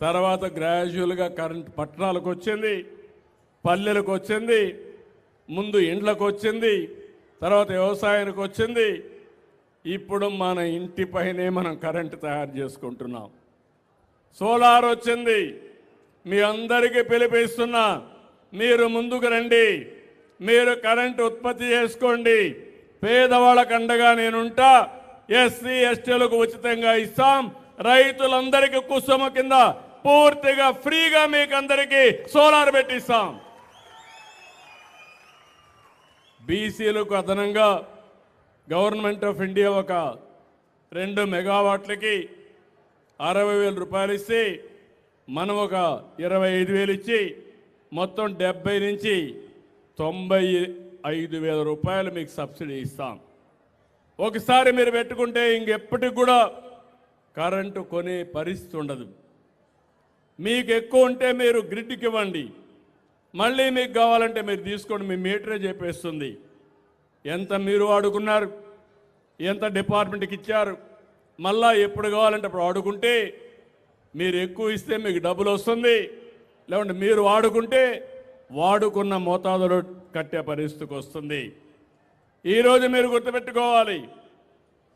తర్వాత గ్రాడ్యువల్గా కరెంట్ పట్టణాలకు వచ్చింది పల్లెలకు వచ్చింది ముందు ఇండ్లకు వచ్చింది తర్వాత వ్యవసాయానికి వచ్చింది. ఇప్పుడు మన ఇంటి పైనే మనం కరెంటు తయారు చేసుకుంటున్నాం. సోలార్ వచ్చింది. మీ అందరికీ పిలిపిస్తున్నా మీరు ముందుకు రండి. మీరు కరెంటు ఉత్పత్తి చేసుకోండి. పేదవాళ్ళకు అండగా నేనుంటా ఎస్సీ ఎస్టీలకు ఉచితంగా ఇస్తాం. రైతులందరికీ కుసుమ కింద పూర్తిగా ఫ్రీగా మీకు అందరికీ సోలార్ పెట్టిస్తాం. బీసీలకు అదనంగా గవర్నమెంట్ ఆఫ్ ఇండియా ఒక రెండు మెగావాట్లకి అరవై వేల రూపాయలు ఇస్తే మనం ఒక ఇరవై ఐదు వేలు ఇచ్చి మొత్తం డెబ్బై నుంచి తొంభై ఐదు వేల రూపాయలు మీకు సబ్సిడీ ఇస్తాం. ఒకసారి మీరు పెట్టుకుంటే ఇంకెప్పటికి కూడా కరెంటు కొనే పరిస్థితి ఉండదు. మీకు ఎక్కువ ఉంటే మీరు గ్రిడ్కి ఇవ్వండి మళ్ళీ మీకు కావాలంటే మీరు తీసుకోండి మీ మీటరే చెప్పేస్తుంది. ఎంత మీరు వాడుకున్నారు ఎంత డిపార్ట్మెంట్కి ఇచ్చారు మళ్ళా ఎప్పుడు కావాలంటే అప్పుడు వాడుకుంటే మీరు ఎక్కువ ఇస్తే మీకు డబ్బులు వస్తుంది. లేకుంటే మీరు వాడుకుంటే వాడుకున్న మోతాదులో కట్టే పరిస్థితికి వస్తుంది. ఈరోజు మీరు గుర్తుపెట్టుకోవాలి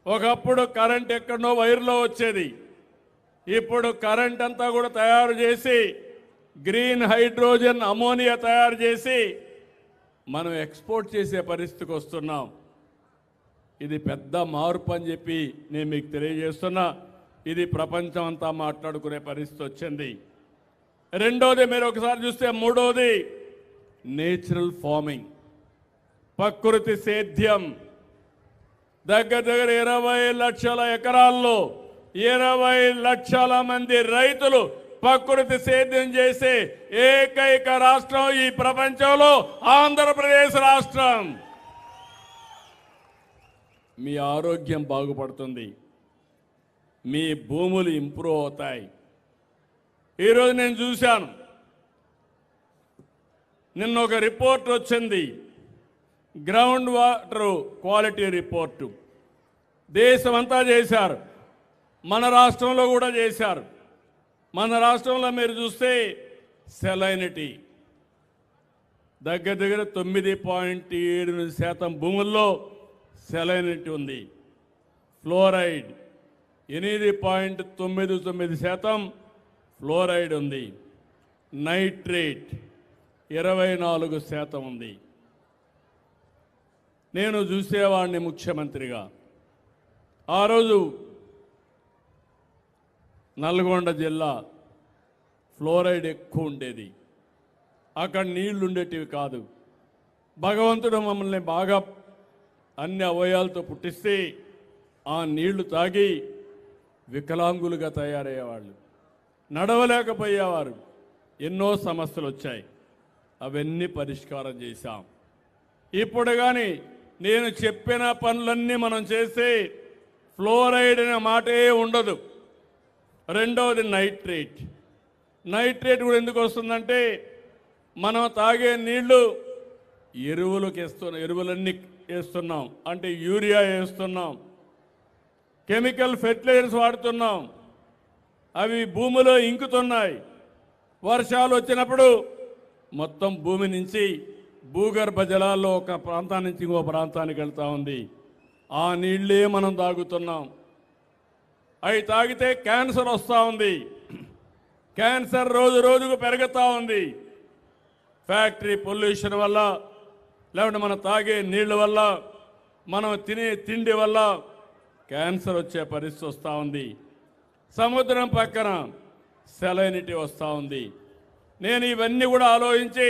ఒకప్పుడు కరెంట్ ఎక్కడనో వైర్లో వచ్చేది. ఇప్పుడు కరెంట్ అంతా కూడా తయారు చేసి గ్రీన్ హైడ్రోజన్ అమోనియా తయారు చేసి మనం ఎక్స్పోర్ట్ చేసే పరిస్థితికి వస్తున్నాం. ఇది పెద్ద మార్పు అని చెప్పి నేను మీకు తెలియజేస్తున్నా. ఇది ప్రపంచం అంతా మాట్లాడుకునే పరిస్థితి వచ్చింది. రెండోది మీరు ఒకసారి చూస్తే మూడోది నేచురల్ ఫార్మింగ్. ప్రకృతి సేద్యం. దగ్గర దగ్గర ఇరవై లక్షల ఎకరాల్లో ఇరవై లక్షల మంది రైతులు ప్రకృతి సేద్యం చేసే ఏకైక రాష్ట్రం ఈ ప్రపంచంలో ఆంధ్రప్రదేశ్ రాష్ట్రం. మీ ఆరోగ్యం బాగుపడుతుంది. మీ భూములు ఇంప్రూవ్ అవుతాయి. ఈరోజు నేను చూశాను. నిన్న ఒక రిపోర్ట్ వచ్చింది. Ground water quality report. దేశమంతా చేశారు. మన రాష్ట్రంలో కూడా చేశారు. మన రాష్ట్రంలో మీరు చూస్తే సెలైనిటీ. దగ్గర దగ్గర తొమ్మిది పాయింట్ ఏడు శాతం భూముల్లో సెలైనిటీ ఉంది. ఫ్లోరైడ్ ఎనిమిది పాయింట్ తొమ్మిది తొమ్మిది శాతం ఫ్లోరైడ్ ఉంది. నైట్రేట్ ఇరవై నాలుగు శాతం ఉంది. నేను చూసేవాడిని ముఖ్యమంత్రిగా. ఆ రోజు నల్గొండ జిల్లా ఫ్లోరైడ్ ఎక్కువ ఉండేది. అక్కడ నీళ్ళు ఉండేటివి కాదు. భగవంతుడు మమ్మల్ని బాగా అన్ని అవయాలతో పుట్టిస్తే ఆ నీళ్ళు తాగి వికలాంగులుగా తయారయ్యేవాళ్ళు. నడవలేకపోయేవారు. ఎన్నో సమస్యలు వచ్చాయి. అవన్నీ పరిష్కారం చేశాం. ఇప్పుడు కానీ నేను చెప్పిన పనులన్నీ మనం చేస్తే ఫ్లోరైడ్ అనే మాటే ఉండదు. రెండవది నైట్రేట్. నైట్రేట్ కూడా ఎందుకు వస్తుందంటే మనం తాగే నీళ్ళు ఎరువులకు వేస్తున్నాం ఎరువులన్నీ వేస్తున్నాం. అంటే యూరియా వేస్తున్నాం. కెమికల్ ఫెర్టిలైజర్స్ వాడుతున్నాం. అవి భూమిలో ఇంకుతున్నాయి. వర్షాలు వచ్చినప్పుడు మొత్తం భూమి నుంచి భూగర్భ జలాల్లో ఒక ప్రాంతానికి ఇంకో ప్రాంతానికి వెళ్తూ ఉంది. ఆ నీళ్ళే మనం తాగుతున్నాం. అవి తాగితే క్యాన్సర్ వస్తూ ఉంది. క్యాన్సర్ రోజు రోజుకు పెరుగుతూ ఉంది. ఫ్యాక్టరీ పొల్యూషన్ వల్ల లేకుంటే మనం తాగే నీళ్ళ వల్ల మనం తినే తిండి వల్ల క్యాన్సర్ వచ్చే పరిస్థితి వస్తూ ఉంది. సముద్రం పక్కన సెలైనిటీ వస్తూ ఉంది. నేను ఇవన్నీ కూడా ఆలోచించి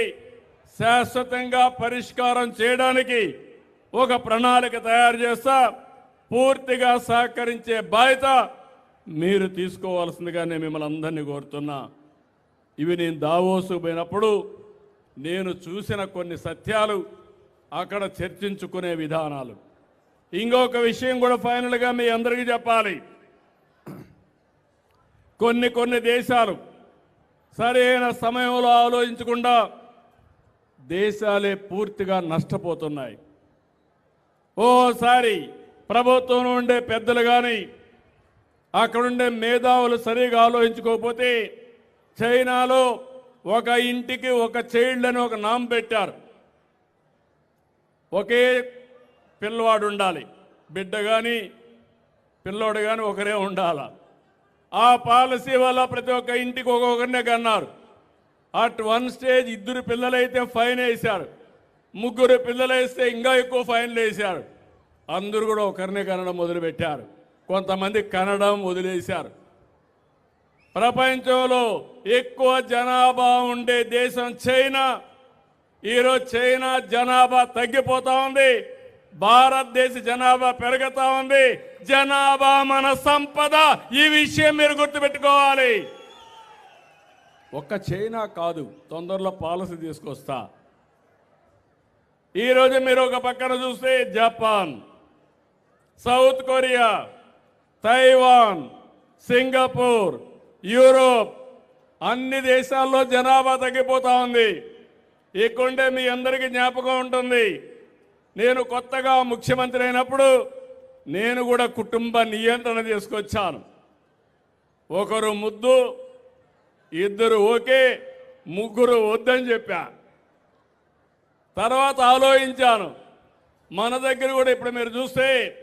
శాశ్వతంగా పరిష్కారం చేయడానికి ఒక ప్రణాళిక తయారు చేస్తా పూర్తిగా సహకరించే బాధ్యత మీరు తీసుకోవాల్సిందిగా నేను మిమ్మల్ని అందరినీ కోరుతున్నా. ఇవి నేను దావోసు పోయినప్పుడు నేను చూసిన కొన్ని సత్యాలు అక్కడ చర్చించుకునే విధానాలు. ఇంకొక విషయం కూడా ఫైనల్గా మీ అందరికీ చెప్పాలి. కొన్ని కొన్ని దేశాలు సరైన సమయంలో ఆలోచించకుండా దేశాలే పూర్తిగా నష్టపోతున్నాయి. ఓసారి ప్రభుత్వం ఉండే పెద్దలు కానీ అక్కడుండే మేధావులు సరిగా ఆలోచించుకోకపోతే చైనాలో ఒక ఇంటికి ఒక చైల్డ్ అని ఒక నామ్ పెట్టారు. ఒకే పిల్లవాడు ఉండాలి. బిడ్డ కానీ పిల్లోడు కానీ ఒకరే ఉండాల. ఆ పాలసీ వల్ల ప్రతి ఒక్క ఇంటికి ఒక్కొక్కరినే కన్నారు. అట్ వన్ స్టేజ్ ఇద్దరు పిల్లలైతే ఫైన్ వేశారు. ముగ్గురు పిల్లలు వేస్తే ఇంకా ఎక్కువ ఫైన్లు వేశారు. అందరూ కూడా ఒకరినే కనడం మొదలుపెట్టారు. కొంతమంది కనడం వదిలేశారు. ప్రపంచంలో ఎక్కువ జనాభా ఉండే దేశం చైనా. ఈరోజు చైనా జనాభా తగ్గిపోతా ఉంది. భారతదేశ జనాభా పెరుగుతా ఉంది. జనాభా మన సంపద. ఈ విషయం మీరు గుర్తుపెట్టుకోవాలి. ఒక్క చైనా కాదు తొందరలో పాలసీ తీసుకొస్తా. ఈరోజు మీరు ఒక పక్కన చూస్తే Japan South Korea Taiwan Singapore Europe అన్ని దేశాల్లో జనాభా తగ్గిపోతా ఉంది. ఇక్కడే మీ అందరికీ జ్ఞాపకం ఉంటుంది. నేను కొత్తగా ముఖ్యమంత్రి అయినప్పుడు నేను కూడా కుటుంబ నియంత్రణ తీసుకొచ్చాను. ఒకరు ముద్దు ఇద్దరు ఓకే ముగ్గురు వద్దని చెప్పా. తర్వాత ఆలోచించాను. మన దగ్గర కూడా ఇప్పుడు మీరు చూస్తే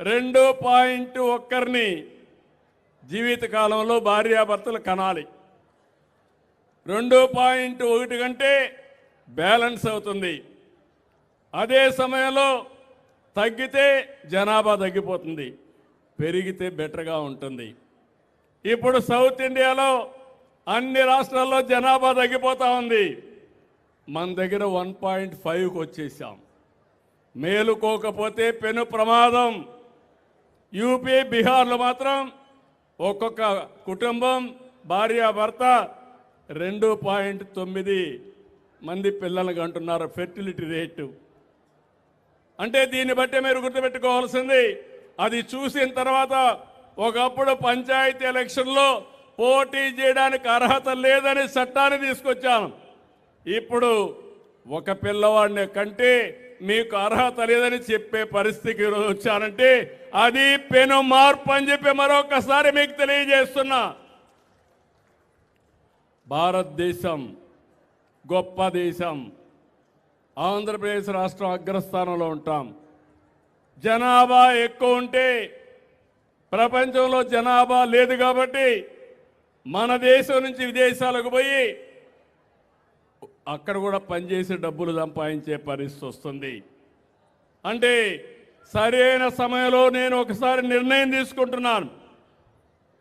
రెండు పాయింట్ ఒక్కరిని జీవితకాలంలో భార్యాభర్తలు కనాలి. రెండు పాయింట్ ఒకటి కంటే బ్యాలెన్స్ అవుతుంది. అదే సమయంలో తగ్గితే జనాభా తగ్గిపోతుంది. పెరిగితే బెటర్గా ఉంటుంది. ఇప్పుడు సౌత్ ఇండియాలో అన్ని రాష్ట్రాల్లో జనాభా తగ్గిపోతూ ఉంది. మన దగ్గర వన్ పాయింట్ ఫైవ్కి వచ్చేసాం. మేలుకోకపోతే పెను ప్రమాదం. యూపీ బీహార్లో మాత్రం ఒక్కొక్క కుటుంబం భార్య భర్త రెండు పాయింట్ తొమ్మిది మంది పిల్లలకు అంటున్నారు ఫెర్టిలిటీ రేటు. అంటే దీన్ని బట్టి మీరు గుర్తుపెట్టుకోవాల్సింది అది చూసిన తర్వాత ఒకప్పుడు పంచాయతీ ఎలక్షన్లో పోటీ చేయడానికి అర్హత లేదని చట్టాన్ని తీసుకొచ్చాను ఇప్పుడు ఒక పిల్లవాడిని కంటే మీకు అర్హత లేదని చెప్పే పరిస్థితికి ఈరోజు వచ్చానంటే అది పెను మార్పు అని చెప్పి మరొకసారి మీకు తెలియజేస్తున్నా. భారతదేశం గొప్ప దేశం. ఆంధ్రప్రదేశ్ రాష్ట్రం అగ్రస్థానంలో ఉంటాం. జనాభా ఎక్కువ ఉంటే ప్రపంచంలో జనాభా లేదు కాబట్టి మన దేశం నుంచి విదేశాలకు పోయి అక్కడ కూడా పనిచేసి డబ్బులు సంపాదించే పరిస్థితి వస్తుంది. అంటే సరైన సమయంలో నేను ఒకసారి నిర్ణయం తీసుకుంటున్నాను.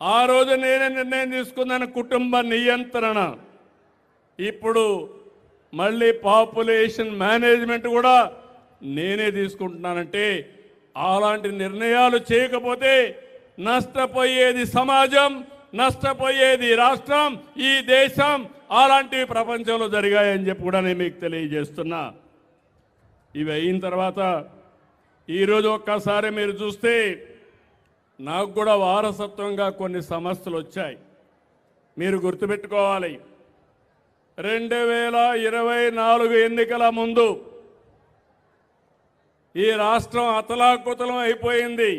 ఆ రోజు నేనే నిర్ణయం తీసుకున్నాను కుటుంబ నియంత్రణ. ఇప్పుడు మళ్ళీ పాపులేషన్ మేనేజ్మెంట్ కూడా నేనే తీసుకుంటున్నానంటే అలాంటి నిర్ణయాలు చేయకపోతే నష్టపోయేది సమాజం నష్టపోయేది రాష్ట్రం ఈ దేశం అలాంటివి ప్రపంచంలో జరిగాయని చెప్పి కూడా నేను మీకు తెలియజేస్తున్నా. ఇవి అయిన తర్వాత ఈరోజు ఒక్కసారి మీరు చూస్తే నాకు కూడా వారసత్వంగా కొన్ని సమస్యలు వచ్చాయి. మీరు గుర్తుపెట్టుకోవాలి. రెండు వేల ఇరవై నాలుగు ఎన్నికల ముందు ఈ రాష్ట్రం అతలాకుతలం అయిపోయింది.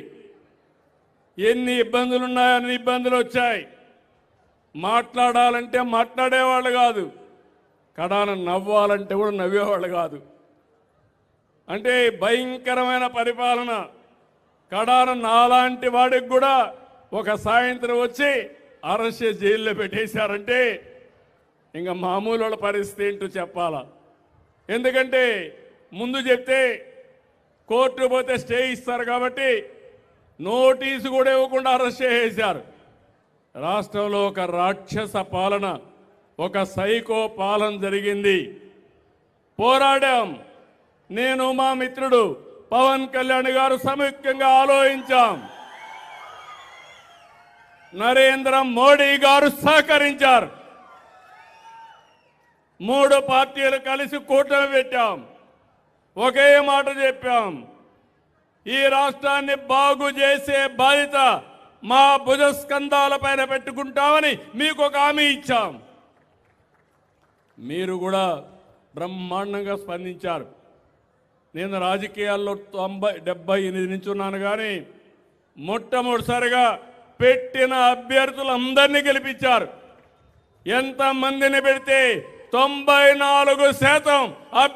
ఎన్ని ఇబ్బందులు ఉన్నాయో అన్ని ఇబ్బందులు వచ్చాయి. మాట్లాడాలంటే మాట్లాడేవాళ్ళు కాదు. కడాన నవ్వాలంటే కూడా నవ్వేవాళ్ళు కాదు. అంటే భయంకరమైన పరిపాలన. కడాన నాలాంటి వాడికి కూడా ఒక సాయంత్రం వచ్చి అరెస్ట్ జైల్లో పెట్టేశారంటే ఇంకా మామూలు వాళ్ళ పరిస్థితి ఏంటో చెప్పాలా? ఎందుకంటే ముందు చెప్తే కోర్టు పోతే స్టే ఇస్తారు కాబట్టి నోటీసు కూడా ఇవ్వకుండా అరెస్ట్ చేసేశారు. రాష్ట్రంలో ఒక రాక్షస పాలన ఒక సైకో పాలన జరిగింది. పోరాడాం. నేను మా మిత్రుడు పవన్ కళ్యాణ్ గారు సంయుక్తంగా ఆలోచించాం. నరేంద్ర మోడీ గారు సహకరించారు. మూడు పార్టీలు కలిసి కూటమి పెట్టాం. ఒకే మాట చెప్పాం. ఈ రాష్ట్రాన్ని బాగు చేసే బాధ్యత మా భుజస్కంధాల పైన పెట్టుకుంటామని మీకు ఒక హామీ ఇచ్చాం. మీరు కూడా బ్రహ్మాండంగా స్పందించారు. నేను రాజకీయాల్లో తొంభై డెబ్బై ఎనిమిది నుంచి ఉన్నాను కానీ మొట్టమొదటిసారిగా పెట్టిన అభ్యర్థులందరినీ గెలిపించారు. ఎంత మందిని పెడితే తొంభై నాలుగు శాతం అభ్య